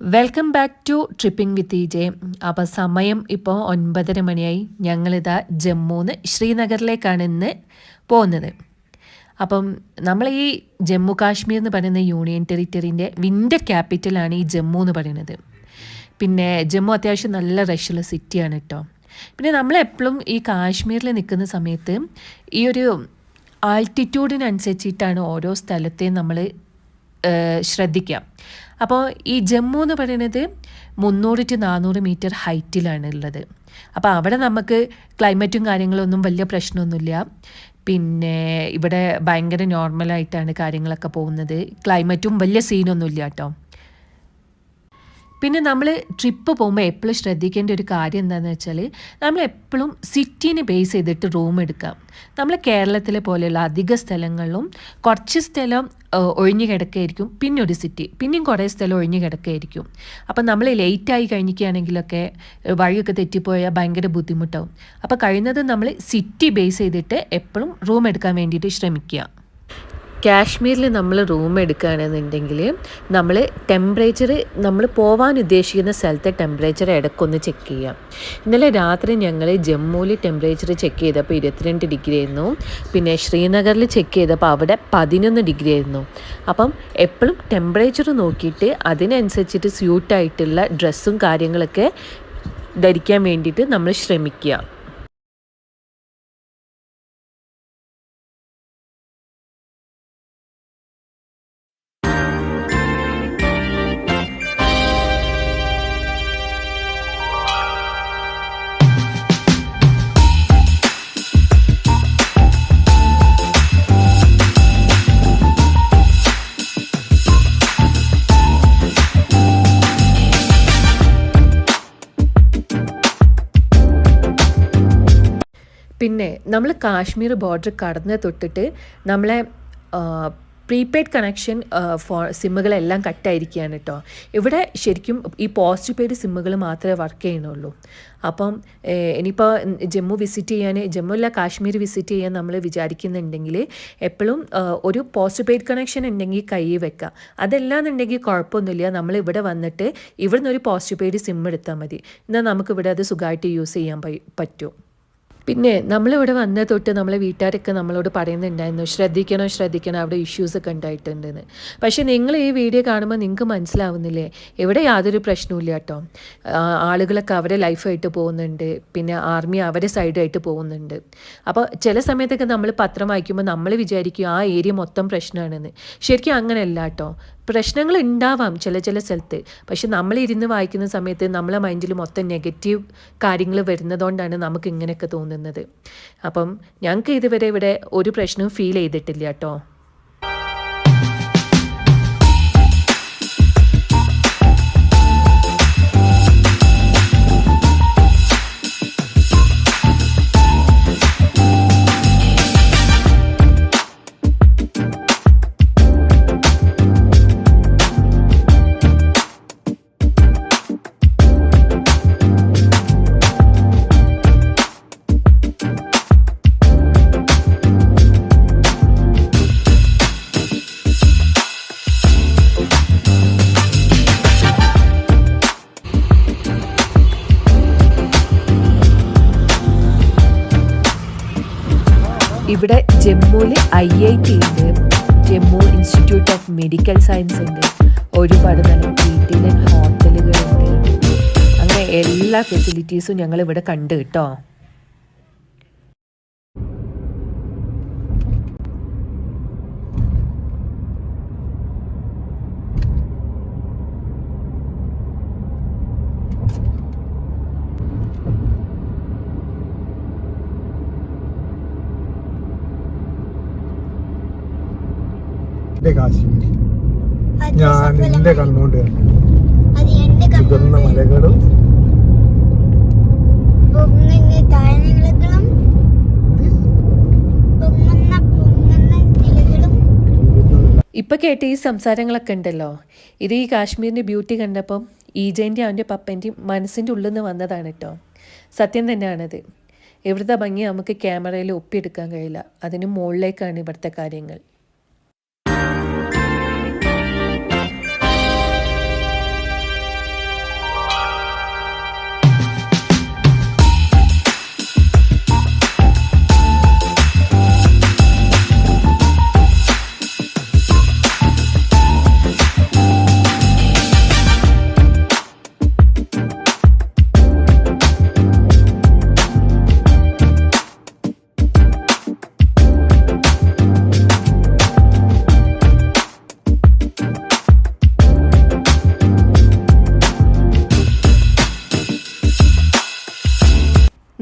Welcome back to tripping with E J അപ്പോൾ സമയം ഇപ്പോൾ ഒൻപതര മണിയായി. ഞങ്ങളിതാ ജമ്മുന്ന് ശ്രീനഗറിലേക്കാണ് ഇന്ന് പോകുന്നത്. അപ്പം നമ്മൾ ഈ ജമ്മു കാശ്മീർ എന്ന് പറയുന്ന യൂണിയൻ ടെറിറ്ററിന്റെ വിന്റെ ക്യാപിറ്റലാണ് ഈ ജമ്മു എന്ന് പറയുന്നത്. പിന്നെ ജമ്മു അത്യാവശ്യം നല്ല റഷുള്ള സിറ്റിയാണ് കേട്ടോ പിന്നെ നമ്മളെപ്പോഴും ഈ കാശ്മീരിൽ നിൽക്കുന്ന സമയത്ത് ഈ ഒരു ആൾട്ടിറ്റ്യൂഡിനനുസരിച്ചിട്ടാണ് ഓരോ സ്ഥലത്തെയും നമ്മൾ ശ്രദ്ധിക്കാം. അപ്പോൾ ഈ ജമ്മു എന്ന് പറയുന്നത് മുന്നൂറ് ടു നാനൂറ് മീറ്റർ ഹൈറ്റിലാണ് ഉള്ളത്. അപ്പോൾ അവിടെ നമുക്ക് ക്ലൈമറ്റും കാര്യങ്ങളൊന്നും വലിയ പ്രശ്നമൊന്നുമില്ല. പിന്നെ ഇവിടെ ഭയങ്കര നോർമലായിട്ടാണ് കാര്യങ്ങളൊക്കെ പോകുന്നത്. ക്ലൈമറ്റും വലിയ സീനൊന്നുമില്ല കേട്ടോ. പിന്നെ നമ്മൾ ട്രിപ്പ് പോകുമ്പോൾ എപ്പോഴും ശ്രദ്ധിക്കേണ്ട ഒരു കാര്യം എന്താണെന്ന് വെച്ചാൽ നമ്മൾ എപ്പോഴും സിറ്റീനെ ബേസ് ചെയ്തിട്ട് റൂം എടുക്കാം. നമ്മൾ കേരളത്തിലെ പോലെയുള്ള അധിക സ്ഥലങ്ങളിലും കുറച്ച് സ്ഥലം ഒഴിഞ്ഞു കിടക്കുകയായിരിക്കും. പിന്നെ ഒരു സിറ്റി പിന്നെയും കുറേ സ്ഥലം ഒഴിഞ്ഞു കിടക്കുകയായിരിക്കും. അപ്പം നമ്മൾ ലേറ്റായി കഴിഞ്ഞിരിക്കുകയാണെങ്കിലൊക്കെ വഴിയൊക്കെ തെറ്റിപ്പോയാൽ ഭയങ്കര ബുദ്ധിമുട്ടാവും. അപ്പോൾ കഴിയുന്നത് നമ്മൾ സിറ്റി ബേസ് ചെയ്തിട്ട് എപ്പോഴും റൂം എടുക്കാൻ വേണ്ടിയിട്ട് ശ്രമിക്കുക. കാശ്മീരിൽ നമ്മൾ റൂം എടുക്കുകയാണെന്നുണ്ടെങ്കിൽ നമ്മൾ ടെമ്പറേച്ചർ നമ്മൾ പോകാൻ ഉദ്ദേശിക്കുന്ന സ്ഥലത്തെ ടെമ്പറേച്ചർ ഇടയ്ക്കൊന്ന് ചെക്ക് ചെയ്യാം. ഇന്നലെ രാത്രി ഞങ്ങൾ ജമ്മുവിൽ ടെമ്പറേച്ചർ ചെക്ക് ചെയ്തപ്പോൾ ഇരുപത്തിരണ്ട് ഡിഗ്രി ആയിരുന്നു. പിന്നെ ശ്രീനഗറിൽ ചെക്ക് ചെയ്തപ്പോൾ അവിടെ പതിനൊന്ന് ഡിഗ്രി ആയിരുന്നു. അപ്പം എപ്പോഴും ടെമ്പറേച്ചർ നോക്കിയിട്ട് അതിനനുസരിച്ചിട്ട് സ്യൂട്ടായിട്ടുള്ള ഡ്രസ്സും കാര്യങ്ങളൊക്കെ ധരിക്കാൻ വേണ്ടിയിട്ട് നമ്മൾ ശ്രമിക്കുക പിന്നെ നമ്മൾ കാശ്മീർ ബോർഡർ കടന്ന് തൊട്ടിട്ട് നമ്മളെ പ്രീപെയ്ഡ് കണക്ഷൻ ഫോ സിമ്മുകളെല്ലാം കട്ടായിരിക്കുകയാണ് കേട്ടോ ഇവിടെ ശരിക്കും ഈ പോസ്റ്റ് പെയ്ഡ് സിമ്മുകൾ മാത്രമേ വർക്ക് ചെയ്യണുള്ളൂ അപ്പം ഇനിയിപ്പോൾ ജമ്മു വിസിറ്റ് ചെയ്യാൻ ജമ്മു അല്ല കാശ്മീർ വിസിറ്റ് ചെയ്യാൻ നമ്മൾ വിചാരിക്കുന്നുണ്ടെങ്കിൽ എപ്പോഴും ഒരു പോസ്റ്റ് പെയ്ഡ് കണക്ഷൻ ഉണ്ടെങ്കിൽ കൈ വെക്കുക അതല്ലാന്നുണ്ടെങ്കിൽ കുഴപ്പമൊന്നുമില്ല നമ്മൾ ഇവിടെ വന്നിട്ട് ഇവിടുന്ന് ഒരു പോസ്റ്റ് പെയ്ഡ് സിം എടുത്താൽ മതി. എന്നാൽ നമുക്കിവിടെ അത് സുഖമായിട്ട് യൂസ് ചെയ്യാൻ പറ്റും. പിന്നെ നമ്മളിവിടെ വന്ന തൊട്ട് നമ്മളെ വീട്ടുകാരൊക്കെ നമ്മളോട് പറയുന്നുണ്ടായിരുന്നു ശ്രദ്ധിക്കണം ശ്രദ്ധിക്കണം? അവിടെ ഇഷ്യൂസൊക്കെ ഉണ്ടായിട്ടുണ്ടെന്ന്. പക്ഷേ നിങ്ങൾ ഈ വീഡിയോ കാണുമ്പോൾ നിങ്ങൾക്ക് മനസ്സിലാവുന്നില്ലേ ഇവിടെ യാതൊരു പ്രശ്നവുമില്ല കേട്ടോ. ആളുകളൊക്കെ അവരെ ലൈഫായിട്ട് പോകുന്നുണ്ട് പിന്നെ ആർമി അവരെ സൈഡായിട്ട് പോകുന്നുണ്ട്. അപ്പോൾ ചില സമയത്തൊക്കെ നമ്മൾ പത്രം വായിക്കുമ്പോൾ നമ്മൾ വിചാരിക്കും ആ ഏരിയ മൊത്തം പ്രശ്നമാണെന്ന്. ശരിക്കും അങ്ങനെയല്ല കേട്ടോ. പ്രശ്നങ്ങൾ ഉണ്ടാവാം ചില ചില സ്ഥലത്ത്. പക്ഷെ നമ്മൾ ഇരുന്ന് വായിക്കുന്ന സമയത്ത് നമ്മളെ മൈൻഡിൽ മൊത്തം നെഗറ്റീവ് കാര്യങ്ങൾ വരുന്നതുകൊണ്ടാണ് നമുക്ക് ഇങ്ങനെയൊക്കെ തോന്നുന്നത്. അപ്പം ഞങ്ങൾക്ക് ഇതുവരെ ഇവിടെ ഒരു പ്രശ്നവും ഫീൽ ചെയ്തിട്ടില്ല കേട്ടോ. ഐ ഐ ടി ഉണ്ട് ജമ്മു ഇൻസ്റ്റിറ്റ്യൂട്ട് ഓഫ് മെഡിക്കൽ സയൻസിന്റെ ഒരുപാട് നല്ല വീട്ടിലെ ഹോട്ടലുകളുണ്ട് അങ്ങനെ എല്ലാ ഫെസിലിറ്റീസും ഞങ്ങൾ ഇവിടെ കണ്ടു കേട്ടോ. കാശ്മീർ ഞാൻ നിന്റെ കണ്ണുകൊണ്ട് ചുവന്ന മലകളും ഇപ്പൊ കേട്ട ഈ സംസാരങ്ങളൊക്കെ ഉണ്ടല്ലോ. ഇത് ഈ കാശ്മീരിന്റെ ബ്യൂട്ടി കണ്ടപ്പം ഈജേന്റെ അവന്റെ പപ്പന്റെയും മനസ്സിന്റെ ഉള്ളിൽ നിന്ന് വന്നതാണ് കേട്ടോ സത്യം തന്നെയാണത്. ഇവിടുത്തെ ഭംഗി നമുക്ക് ക്യാമറയിൽ ഒപ്പിയെടുക്കാൻ കഴിയില്ല. അതിന് മുകളിലേക്കാണ് ഇവിടുത്തെ കാര്യങ്ങൾ.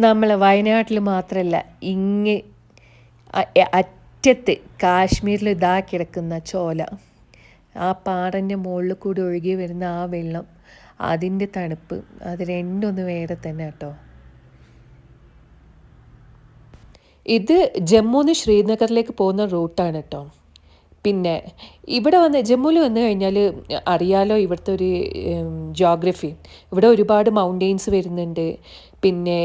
നമ്മളെ വയനാട്ടിൽ മാത്രമല്ല ഇങ്ങ് അറ്റത്ത് കാശ്മീരിൽ ഇതാ കിടക്കുന്ന ചോല. ആ പാറന്റെ മുകളിൽ കൂടി ഒഴുകി വരുന്ന ആ വെള്ളം അതിന്റെ തണുപ്പ് അത് രണ്ടൊന്ന് വേറെ തന്നെ കേട്ടോ. ഇത് ജമ്മുന്ന് ശ്രീനഗറിലേക്ക് പോകുന്ന റൂട്ടാണ് കേട്ടോ. പിന്നെ ഇവിടെ വന്ന് ജമ്മുവിൽ വന്നു കഴിഞ്ഞാൽ അറിയാലോ ഇവിടുത്തെ ഒരു ജോഗ്രഫി ഇവിടെ ഒരുപാട് മൗണ്ടെയ്ൻസ് വരുന്നുണ്ട്. പിന്നെ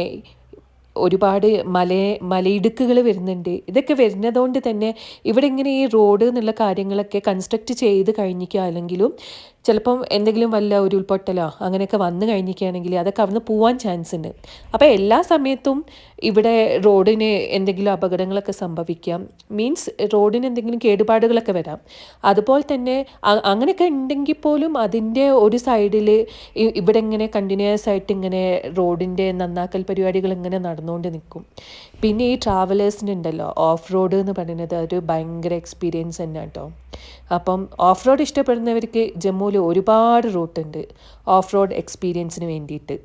ഒരുപാട് മല മലയിടുക്കുകൾ വരുന്നുണ്ട്. ഇതൊക്കെ വരുന്നതുകൊണ്ട് തന്നെ ഇവിടെ ഇങ്ങനെ ഈ റോഡ് എന്നുള്ള കാര്യങ്ങളൊക്കെ കൺസ്ട്രക്റ്റ് ചെയ്ത് കഴിഞ്ഞിക്കാണെങ്കിലും ചിലപ്പം എന്തെങ്കിലും വല്ല ഉരുൾപൊട്ടലോ അങ്ങനെയൊക്കെ വന്നു കഴിഞ്ഞിരിക്കുകയാണെങ്കിൽ അതൊക്കെ അവിടുന്ന് പോവാൻ ചാൻസ് ഉണ്ട്. അപ്പോൾ എല്ലാ സമയത്തും ഇവിടെ റോഡിന് എന്തെങ്കിലും അപകടങ്ങളൊക്കെ സംഭവിക്കാം. മീൻസ് റോഡിന് എന്തെങ്കിലും കേടുപാടുകളൊക്കെ വരാം. അതുപോലെ തന്നെ അങ്ങനെയൊക്കെ ഉണ്ടെങ്കിൽ പോലും അതിന്റെ ഒരു സൈഡിൽ ഇവിടെ ഇങ്ങനെ കണ്ടിന്യൂസ് ആയിട്ട് ഇങ്ങനെ റോഡിന്റെ നന്നാക്കൽ പരിപാടികൾ ഇങ്ങനെ നടന്നുകൊണ്ട് നിൽക്കും. പിന്നെ ഈ ട്രാവലേഴ്സിനുണ്ടല്ലോ ഓഫ് റോഡ് എന്ന് പറയുന്നത് ഒരു ഭയങ്കര എക്സ്പീരിയൻസ് തന്നെ കേട്ടോ അപ്പം ഓഫ് റോഡ് ഇഷ്ടപ്പെടുന്നവർക്ക് ജമ്മുവിൽ ഒരുപാട് റൂട്ടുണ്ട് ഓഫ് റോഡ് എക്സ്പീരിയൻസിന് വേണ്ടിയിട്ട്.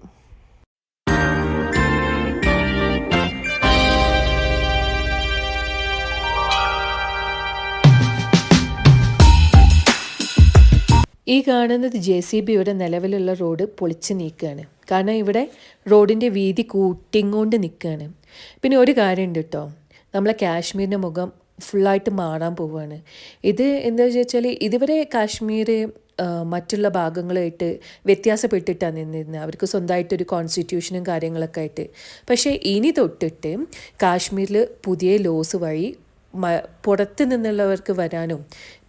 ഈ കാണുന്നത് ജെ സി ബിയുടെ നിലവിലുള്ള റോഡ് പൊളിച്ച് നീക്കുകയാണ് കാരണം ഇവിടെ റോഡിന്റെ വീതി കൂട്ടിങ്ങോണ്ട് നിൽക്കുകയാണ് പിന്നെ ഒരു കാര്യമുണ്ട് കേട്ടോ. നമ്മളെ കാശ്മീരിന്റെ മുഖം ഫുള്ളായിട്ട് മാറാൻ പോവുകയാണ്. ഇത് എന്താ വെച്ചാൽ ഇതുവരെ കാശ്മീർ മറ്റുള്ള ഭാഗങ്ങളായിട്ട് വ്യത്യാസപ്പെട്ടിട്ടാണ് നിന്നിരുന്നത്. അവർക്ക് സ്വന്തമായിട്ടൊരു കോൺസ്റ്റിറ്റ്യൂഷനും കാര്യങ്ങളൊക്കെ ആയിട്ട്. പക്ഷേ ഇനി തൊട്ടിട്ട് കാശ്മീരിൽ പുതിയ ലോസ് വഴി പുറത്ത് നിന്നുള്ളവർക്ക് വരാനും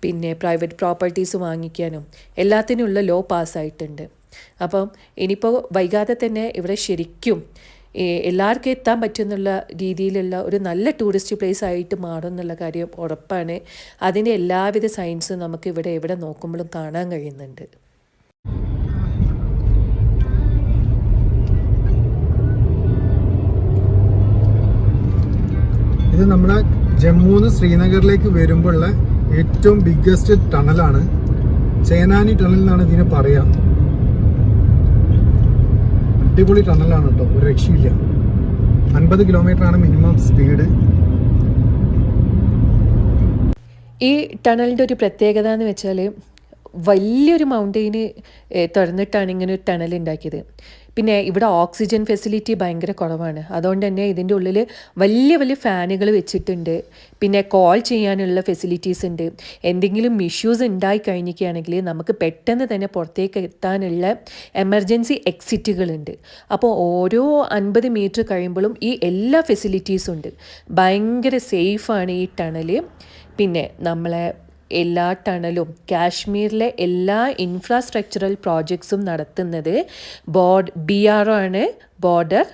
പിന്നെ പ്രൈവറ്റ് പ്രോപ്പർട്ടീസ് വാങ്ങിക്കാനും എല്ലാത്തിനുള്ള ലോ പാസ്സായിട്ടുണ്ട് അപ്പം ഇനിയിപ്പോൾ വൈകാതെ തന്നെ ഇവിടെ ശരിക്കും എല്ലാവർക്കും എത്താൻ പറ്റുന്നുള്ള രീതിയിലുള്ള ഒരു നല്ല ടൂറിസ്റ്റ് പ്ലേസ് ആയിട്ട് മാറും എന്നുള്ള കാര്യം ഉറപ്പാണ്. അതിന്റെ എല്ലാവിധ സയൻസും നമുക്ക് ഇവിടെ എവിടെ നോക്കുമ്പോഴും കാണാൻ കഴിയുന്നുണ്ട്. ഇത് നമ്മുടെ ജമ്മുന്ന് ശ്രീനഗറിലേക്ക് വരുമ്പോഴുള്ള ഏറ്റവും ബിഗ്ഗസ്റ്റ് ടണലാണ് ചേനാനി ടണൽ എന്നാണ് ഇതിനെ പറയാ. അടിപൊളി ടണലാണ് കേട്ടോ ഒരു രക്ഷയില്ല. അൻപത് ആണ് മിനിമം സ്പീഡ്. ഈ ടണലിന്റെ ഒരു പ്രത്യേകത എന്ന് വെച്ചാൽ വലിയൊരു മൗണ്ടെയിന് തുറന്നിട്ടാണ് ഇങ്ങനെ ഒരു ടണൽ ഉണ്ടാക്കിയത്. പിന്നെ ഇവിടെ ഓക്സിജൻ ഫെസിലിറ്റി ഭയങ്കര കുറവാണ്. അതുകൊണ്ട് തന്നെ ഇതിന്റെ ഉള്ളിൽ വലിയ വലിയ ഫാനുകൾ വെച്ചിട്ടുണ്ട്. പിന്നെ കോൾ ചെയ്യാനുള്ള ഫെസിലിറ്റീസ് ഉണ്ട്. എന്തെങ്കിലും ഇഷ്യൂസ് ഉണ്ടായി കഴിഞ്ഞിരിക്കുകയാണെങ്കിൽ നമുക്ക് പെട്ടെന്ന് തന്നെ പുറത്തേക്ക് എത്താനുള്ള എമർജൻസി എക്സിറ്റുകളുണ്ട് അപ്പോൾ ഓരോ അൻപത് മീറ്റർ കഴിയുമ്പോഴും ഈ എല്ലാ ഫെസിലിറ്റീസും ഉണ്ട്. ഭയങ്കര സേഫാണ് ഈ ടണൽ പിന്നെ നമ്മളെ എല്ലാ ടണലും കാശ്മീരിലെ എല്ലാ ഇൻഫ്രാസ്ട്രക്ചറൽ പ്രോജക്ട്സും നടത്തുന്നത് ബോർഡ് ബി ആർ ഒ ആണ് ബോർഡർ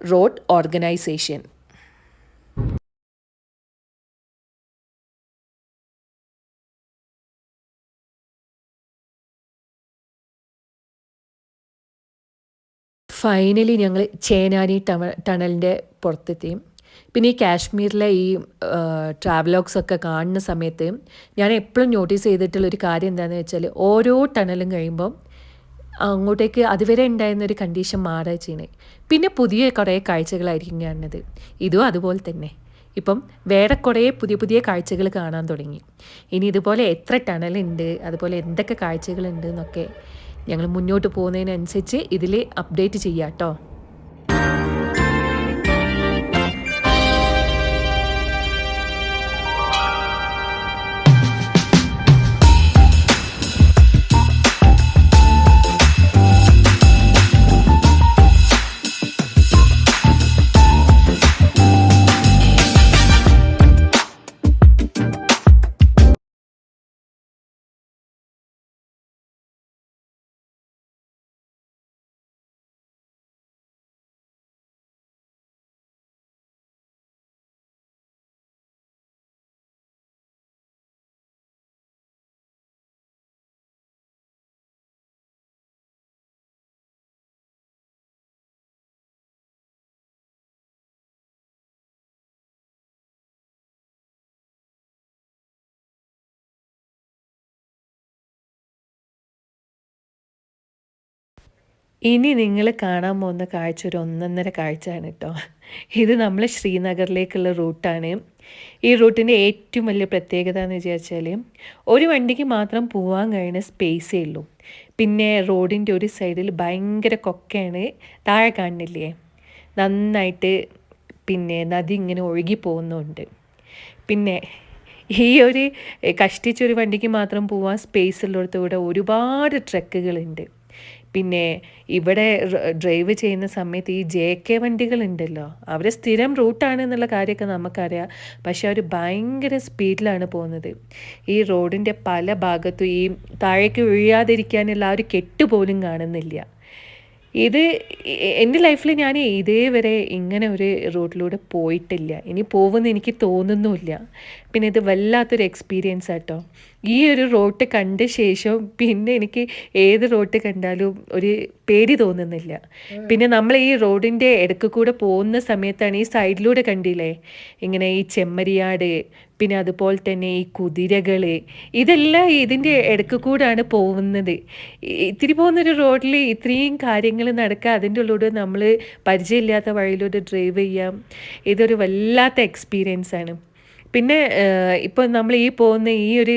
റോഡ് ഓർഗനൈസേഷൻ. ഫൈനലി ഞങ്ങൾ ചേനാനി ടണ ടണലിന്റെ പുറത്തെത്തി. പിന്നെ ഈ കാശ്മീരിലെ ഈ ട്രാവലോഗ്സ് ഒക്കെ കാണുന്ന സമയത്ത് ഞാൻ എപ്പോഴും നോട്ടീസ് ചെയ്തിട്ടുള്ള ഒരു കാര്യം എന്താണെന്ന് വെച്ചാൽ ഓരോ ടണലും കഴിയുമ്പം അങ്ങോട്ടേക്ക് അതുവരെ ഉണ്ടായിരുന്ന ഒരു കണ്ടീഷൻ മാറുക ചെയ്യണേ. പിന്നെ പുതിയ കുറേ കാഴ്ചകളായിരിക്കും കാണുന്നത്. ഇതും അതുപോലെ തന്നെ. ഇപ്പം വേറെ കുറേ പുതിയ പുതിയ കാഴ്ചകൾ കാണാൻ തുടങ്ങി. ഇനി ഇതുപോലെ എത്ര ടണലുണ്ട് അതുപോലെ എന്തൊക്കെ കാഴ്ചകളുണ്ട് എന്നൊക്കെ ഞങ്ങൾ മുന്നോട്ട് പോകുന്നതിനനുസരിച്ച് ഇതിൽ അപ്ഡേറ്റ് ചെയ്യാം കേട്ടോ ഇനി നിങ്ങൾ കാണാൻ പോകുന്ന കാഴ്ച ഒരു ഒന്നൊന്നര കാഴ്ചയാണ് കേട്ടോ ഇത് നമ്മൾ ശ്രീനഗറിലേക്കുള്ള റൂട്ടാണ്. ഈ റൂട്ടിന്റെ ഏറ്റവും വലിയ പ്രത്യേകത എന്ന് വിചാരിച്ചാൽ ഒരു വണ്ടിക്ക് മാത്രം പോകാൻ കഴിയുന്ന സ്പേസേ ഉള്ളൂ. പിന്നെ റോഡിന്റെ ഒരു സൈഡിൽ ഭയങ്കര കൊക്കയാണ് താഴെ കാണുന്നില്ലേ നന്നായിട്ട് പിന്നെ നദി ഇങ്ങനെ ഒഴുകി പോകുന്നുണ്ട്. പിന്നെ ഈ ഒരു കഷ്ടിച്ചൊരു വണ്ടിക്ക് മാത്രം പോകാൻ സ്പേസ് ഉള്ളിടത്തൂടെ ഒരുപാട് ട്രക്കുകളുണ്ട് പിന്നെ ഇവിടെ ഡ്രൈവ് ചെയ്യുന്ന സമയത്ത് ഈ ജെ കെ വണ്ടികൾ ഉണ്ടല്ലോ അവർ സ്ഥിരം റൂട്ടാണ് എന്നുള്ള കാര്യമൊക്കെ നമുക്കറിയാം. പക്ഷെ അവർ ഭയങ്കര സ്പീഡിലാണ് പോകുന്നത്. ഈ റോഡിന്റെ പല ഭാഗത്തും ഈ താഴേക്ക് വീഴാതിരിക്കാനുള്ള ആ ഒരു കെട്ട് പോലും കാണുന്നില്ല. ഇത് എന്റെ ലൈഫിൽ ഞാൻ ഇതേവരെ ഇങ്ങനെ ഒരു റൂട്ടിലൂടെ പോയിട്ടില്ല. ഇനി പോകുമെന്ന് എനിക്ക് തോന്നുന്നുമില്ല. പിന്നെ ഇത് വല്ലാത്തൊരു എക്സ്പീരിയൻസ് ആട്ടോ. ഈ ഒരു റോട്ട് കണ്ട ശേഷം പിന്നെ എനിക്ക് ഏത് റോട്ട് കണ്ടാലും ഒരു പേടി തോന്നുന്നില്ല. പിന്നെ നമ്മൾ ഈ റോഡിന്റെ ഇടയ്ക്ക് കൂടെ പോകുന്ന സമയത്താണ് ഈ സൈഡിലൂടെ കണ്ടില്ലേ? ഇങ്ങനെ ഈ ചെമ്മരിയാട് പിന്നെ അതുപോലെ തന്നെ ഈ കുതിരകൾ ഇതെല്ലാം ഇതിന്റെ ഇടയ്ക്ക് കൂടാണ് പോകുന്നത്. ഇത്തിരി പോകുന്നൊരു റോഡിൽ ഇത്രയും കാര്യങ്ങൾ നടക്കുക അതിന്റെ ഉള്ളിലൂടെ നമ്മൾ പരിചയമില്ലാത്ത വഴിയിലൂടെ ഡ്രൈവ് ചെയ്യാം. ഇതൊരു വല്ലാത്ത എക്സ്പീരിയൻസ് ആണ്. പിന്നെ ഇപ്പോൾ നമ്മൾ ഈ പോകുന്ന ഈ ഒരു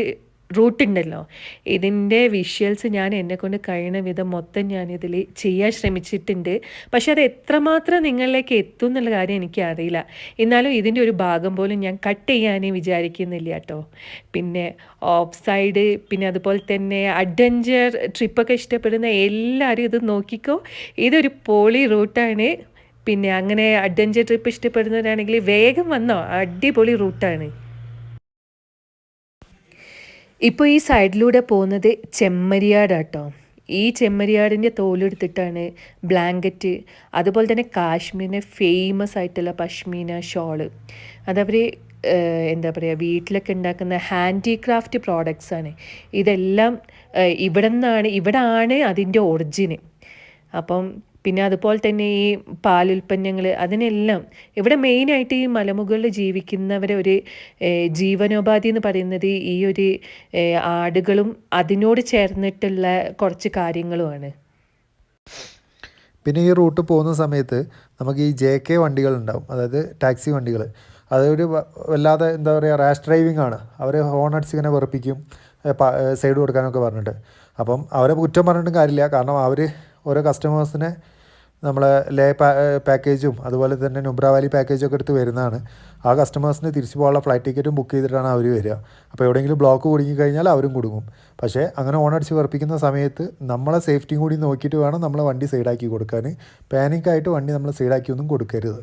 റൂട്ട് ഉണ്ടല്ലോ. ഇതിന്റെ വിഷ്വൽസ് ഞാൻ എന്നെ കൊണ്ട് കഴിയുന്ന വിധം മൊത്തം ഞാൻ ഞാനിതിൽ ചെയ്യാൻ ശ്രമിച്ചിട്ടുണ്ട്. പക്ഷെ അത് എത്രമാത്രം നിങ്ങളിലേക്ക് എത്തും എന്നുള്ള കാര്യം എനിക്കറിയില്ല എന്നാലും ഇതിന്റെ ഒരു ഭാഗം പോലും ഞാൻ കട്ട് ചെയ്യാനേ വിചാരിക്കുന്നില്ല കേട്ടോ. പിന്നെ ഓഫ് സൈഡ് പിന്നെ അതുപോലെ തന്നെ അഡ്വഞ്ചർ ട്രിപ്പൊക്കെ ഇഷ്ടപ്പെടുന്ന എല്ലാവരും ഇത് നോക്കിക്കോ. ഇതൊരു പോളി റൂട്ടാണ് പിന്നെ അങ്ങനെ അഡ്വഞ്ചർ ട്രിപ്പ് ഇഷ്ടപ്പെടുന്നവരാണെങ്കിൽ വേഗം വന്നോ. അടിപൊളി റൂട്ടാണ് ഇപ്പോൾ ഈ സൈഡിലൂടെ പോകുന്നത് ചെമ്മരിയാടാട്ടോ. ഈ ചെമ്മരിയാടിന്റെ തോലെടുത്തിട്ടാണ് ബ്ലാങ്കറ്റ് അതുപോലെ തന്നെ കാശ്മീരിനെ ഫേമസ് ആയിട്ടുള്ള പഷ്മീന ഷോൾ. അതവർ എന്താ പറയുക വീട്ടിലൊക്കെ ഉണ്ടാക്കുന്ന ഹാൻഡിക്രാഫ്റ്റ് പ്രോഡക്റ്റ്സാണ് ഇതെല്ലാം ഇവിടെ നിന്നാണ് ഇവിടെ ആണ് അതിന്റെ ഒറിജിന് അപ്പം പിന്നെ അതുപോലെ തന്നെ ഈ പാലുൽപ്പന്നങ്ങൾ അതിനെല്ലാം ഇവിടെ മെയിനായിട്ട് ഈ മലമുകളിൽ ജീവിക്കുന്നവരെ ഒരു ജീവനോപാധി എന്ന് പറയുന്നത് ഈ ഒരു ആടുകളും അതിനോട് ചേർന്നിട്ടുള്ള കുറച്ച് കാര്യങ്ങളുമാണ്. പിന്നെ ഈ റൂട്ട് പോകുന്ന സമയത്ത് നമുക്ക് ഈ ജെ കെ വണ്ടികളുണ്ടാവും അതായത് ടാക്സി വണ്ടികൾ അതൊരു വല്ലാതെ എന്താ പറയുക റാഷ് ഡ്രൈവിംഗ് ആണ്. അവർ ഹോൺ അടിച്ച് ഇങ്ങനെ വെറുപ്പിക്കും സൈഡ് കൊടുക്കാനൊക്കെ പറഞ്ഞിട്ട്. അപ്പം അവരെ കുറ്റം പറഞ്ഞിട്ടും കാര്യമില്ല. കാരണം അവർ ഓരോ കസ്റ്റമേഴ്സിനെ നമ്മൾ ലേ പാക്കേജും അതുപോലെ തന്നെ നുബ്ര വാലി പാക്കേജും ഒക്കെ എടുത്ത് വരുന്നതാണ്. ആ കസ്റ്റമേഴ്സിന് തിരിച്ചു പോകാനുള്ള ഫ്ലൈറ്റ് ടിക്കറ്റും ബുക്ക് ചെയ്തിട്ടാണ് അവർ വരിക. അപ്പോൾ എവിടെയെങ്കിലും ബ്ലോക്ക് കുടുങ്ങി കഴിഞ്ഞാൽ അവരും കുടുങ്ങും. പക്ഷേ അങ്ങനെ ഓൺ ഓണടിച്ച് വെറുപ്പിക്കുന്ന സമയത്ത് നമ്മളെ സേഫ്റ്റിയും കൂടി നോക്കിയിട്ട് വേണം നമ്മളെ വണ്ടി സൈഡാക്കി കൊടുക്കാൻ. പാനിക്കായിട്ട് വണ്ടി നമ്മൾ സൈഡാക്കിയൊന്നും കൊടുക്കരുത്.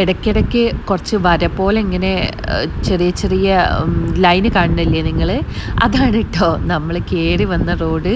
ഇടയ്ക്കിടയ്ക്ക് കുറച്ച് വര പോലെ ഇങ്ങനെ ചെറിയ ചെറിയ ലൈന് കാണുന്നില്ലേ നിങ്ങൾ അതാണ് കേട്ടോ നമ്മൾ കയറി വന്ന റോഡ്.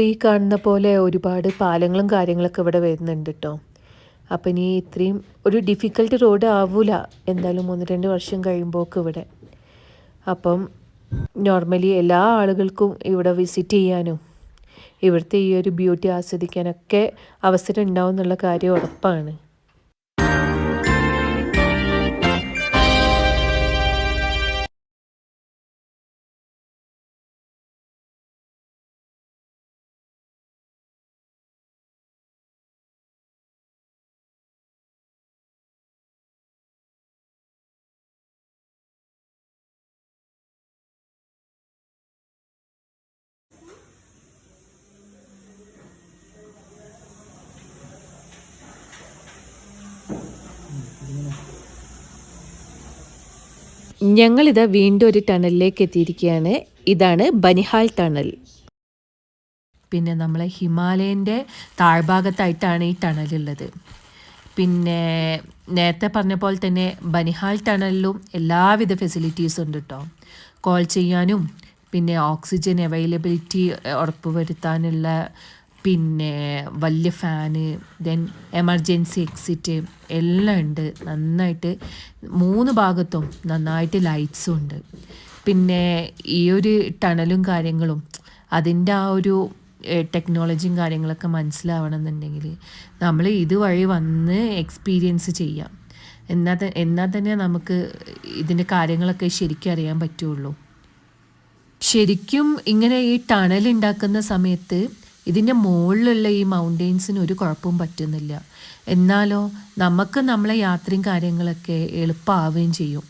ഇപ്പോൾ ഈ കാണുന്ന പോലെ ഒരുപാട് പാലങ്ങളും കാര്യങ്ങളൊക്കെ ഇവിടെ വരുന്നുണ്ട് കേട്ടോ അപ്പം ഇനി ഇത്രയും ഒരു ഡിഫിക്കൽട്ട് റോഡ് ആവൂല എന്തായാലും ഒന്ന് രണ്ട് വർഷം കഴിയുമ്പോൾക്ക് ഇവിടെ. അപ്പം നോർമലി എല്ലാ ആളുകൾക്കും ഇവിടെ വിസിറ്റ് ചെയ്യാനും ഇവിടുത്തെ ഈ ഒരു ബ്യൂട്ടി ആസ്വദിക്കാനൊക്കെ അവസരം ഉണ്ടാവും എന്നുള്ള കാര്യം ഉറപ്പാണ്. ഞങ്ങളിത് വീണ്ടും ഒരു ടണലിലേക്ക് എത്തിയിരിക്കുകയാണ്. ഇതാണ് ബനിഹാൽ ടണൽ. പിന്നെ നമ്മളെ ഹിമാലയന്റെ താഴ്ഭാഗത്തായിട്ടാണ് ഈ ടണലുള്ളത് പിന്നെ നേരത്തെ പറഞ്ഞ പോലെ തന്നെ ബനിഹാൽ ടണലിലും എല്ലാവിധ ഫെസിലിറ്റീസും ഉണ്ട് കേട്ടോ കോൾ ചെയ്യാനും പിന്നെ ഓക്സിജൻ അവൈലബിലിറ്റി ഉറപ്പുവരുത്താനുള്ള പിന്നെ വലിയ ഫാന് ദെൻ എമർജൻസി എക്സിറ്റ് എല്ലാം ഉണ്ട്. നന്നായിട്ട് മൂന്ന് ഭാഗത്തും നന്നായിട്ട് ലൈറ്റ്സും ഉണ്ട്. പിന്നെ ഈ ഒരു ടണലും കാര്യങ്ങളും അതിന്റെ ആ ഒരു ടെക്നോളജിയും കാര്യങ്ങളൊക്കെ മനസ്സിലാവണമെന്നുണ്ടെങ്കിൽ നമ്മൾ ഇതുവഴി വന്ന് എക്സ്പീരിയൻസ് ചെയ്യാം. എന്നാൽ എന്നാൽ തന്നെ നമുക്ക് ഇതിന്റെ കാര്യങ്ങളൊക്കെ ശരിക്കും അറിയാൻ പറ്റുള്ളൂ. ശരിക്കും ഇങ്ങനെ ഈ ടണൽ ഉണ്ടാക്കുന്ന സമയത്ത് ഇതിന്റെ മുകളിലുള്ള ഈ മൗണ്ടെയ്ൻസിന് ഒരു കുഴപ്പവും പറ്റുന്നില്ല. എന്നാലോ നമുക്ക് നമ്മളെ യാത്രയും കാര്യങ്ങളൊക്കെ എളുപ്പമാവുകയും ചെയ്യും.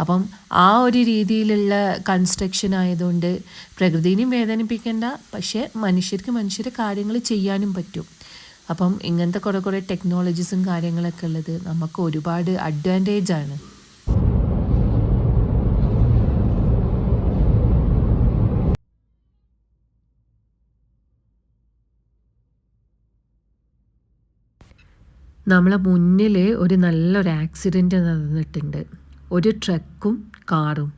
അപ്പം ആ ഒരു രീതിയിലുള്ള കൺസ്ട്രക്ഷൻ ആയതുകൊണ്ട് പ്രകൃതിനെയും വേദനിപ്പിക്കേണ്ട പക്ഷേ മനുഷ്യർക്ക് മനുഷ്യരെ കാര്യങ്ങൾ ചെയ്യാനും പറ്റും. അപ്പം ഇങ്ങനത്തെ കുറേ കുറേ ടെക്നോളജീസും കാര്യങ്ങളൊക്കെ ഉള്ളത് നമുക്ക് ഒരുപാട് അഡ്വാന്റേജ് നമ്മളെ മുന്നിൽ ഒരു നല്ലൊരു ആക്സിഡന്റ് നടന്നിട്ടുണ്ട്. ഒരു ട്രക്കും കാറും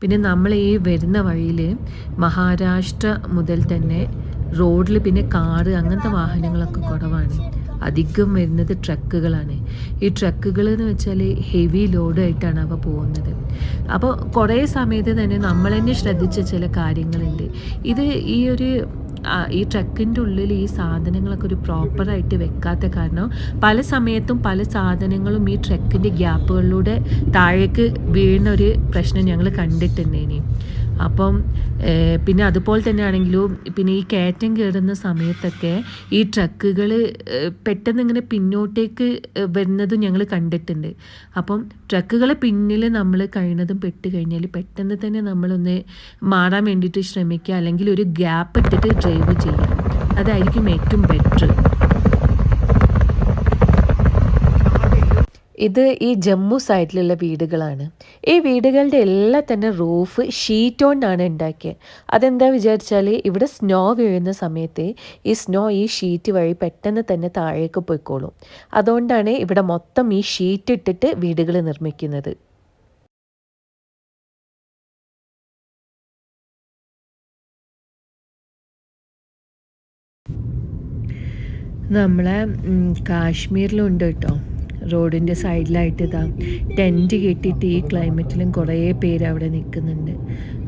പിന്നെ നമ്മൾ ഈ വരുന്ന വഴിയിൽ മഹാരാഷ്ട്ര മുതൽ തന്നെ റോഡിൽ പിന്നെ കാറ് അങ്ങനത്തെ വാഹനങ്ങളൊക്കെ കുറവാണ്. അധികം വരുന്നത് ട്രക്കുകളാണ് ഈ ട്രക്കുകൾ എന്ന് വെച്ചാൽ ഹെവി ലോഡ് ആയിട്ടാണ് അവ പോകുന്നത്. അപ്പോൾ കുറേ സമയത്ത് തന്നെ നമ്മൾ തന്നെ ശ്രദ്ധിച്ച ചില കാര്യങ്ങളുണ്ട്. ഇത് ഈ ഒരു ഈ ട്രക്കിന്റെ ഉള്ളിൽ ഈ സാധനങ്ങളൊക്കെ ഒരു പ്രോപ്പറായിട്ട് വെക്കാത്ത കാരണം പല സമയത്തും പല സാധനങ്ങളും ഈ ട്രക്കിന്റെ ഗ്യാപ്പുകളിലൂടെ താഴേക്ക് വീഴുന്ന ഒരു പ്രശ്നം ഞങ്ങൾ കണ്ടിട്ടുണ്ടേനി. അപ്പം പിന്നെ അതുപോലെ തന്നെ ആണെങ്കിലും പിന്നെ ഈ കയറ്റം കയറുന്ന സമയത്തൊക്കെ ഈ ട്രക്കുകൾ പെട്ടെന്ന് ഇങ്ങനെ പിന്നോട്ടേക്ക് വരുന്നതും ഞങ്ങൾ കണ്ടിട്ടുണ്ട്. അപ്പം ട്രക്കുകളെ പിന്നിൽ നമ്മൾ കഴിയുന്നതും പെട്ട് കഴിഞ്ഞാൽ പെട്ടെന്ന് തന്നെ നമ്മളൊന്ന് മാറാൻ വേണ്ടിയിട്ട് ശ്രമിക്കുക. അല്ലെങ്കിൽ ഒരു ഗ്യാപ്പ് ഇട്ടിട്ട് ഡ്രൈവ് ചെയ്യുക. അതായിരിക്കും ഏറ്റവും ബെറ്റർ ഇത് ഈ ജമ്മു സൈഡിലുള്ള വീടുകളാണ്. ഈ വീടുകളുടെ എല്ലാം തന്നെ റൂഫ് ഷീറ്റ് കൊണ്ടാണ് ഉണ്ടാക്കിയത് അതെന്താ വിചാരിച്ചാൽ ഇവിടെ സ്നോ വീഴുന്ന സമയത്ത് ഈ സ്നോ ഈ ഷീറ്റ് വഴി പെട്ടെന്ന് തന്നെ താഴേക്ക് പോയിക്കോളും. അതുകൊണ്ടാണ് ഇവിടെ മൊത്തം ഈ ഷീറ്റ് ഇട്ടിട്ട് വീടുകൾ നിർമ്മിക്കുന്നത്. നമ്മളെ കാശ്മീരിലുണ്ട് കേട്ടോ. റോഡിന്റെ സൈഡിലായിട്ട് ഇതാ ടെന്റ് കെട്ടിയിട്ട് ഈ ക്ലൈമറ്റിലും കുറേ പേര് അവിടെ നിൽക്കുന്നുണ്ട്.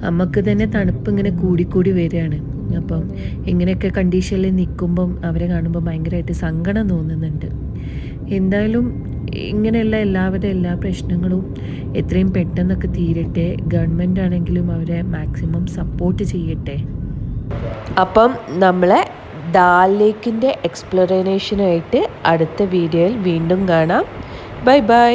നമുക്ക് തന്നെ തണുപ്പ് ഇങ്ങനെ കൂടിക്കൂടി വരികയാണ്. അപ്പം ഇങ്ങനെയൊക്കെ കണ്ടീഷനിൽ നിൽക്കുമ്പം അവരെ കാണുമ്പോൾ ഭയങ്കരമായിട്ട് സങ്കടം തോന്നുന്നുണ്ട്. എന്തായാലും ഇങ്ങനെയുള്ള എല്ലാവരുടെ എല്ലാ പ്രശ്നങ്ങളും എത്രയും പെട്ടെന്നൊക്കെ തീരട്ടെ. ഗവൺമെന്റ് ആണെങ്കിലും അവരെ മാക്സിമം സപ്പോർട്ട് ചെയ്യട്ടെ. അപ്പം നമ്മളെ ഡാൽ ലേക്കിന്റെ എക്സ്പ്ലറേഷനുമായിട്ട് അടുത്ത വീഡിയോയിൽ വീണ്ടും കാണാം. Bye bye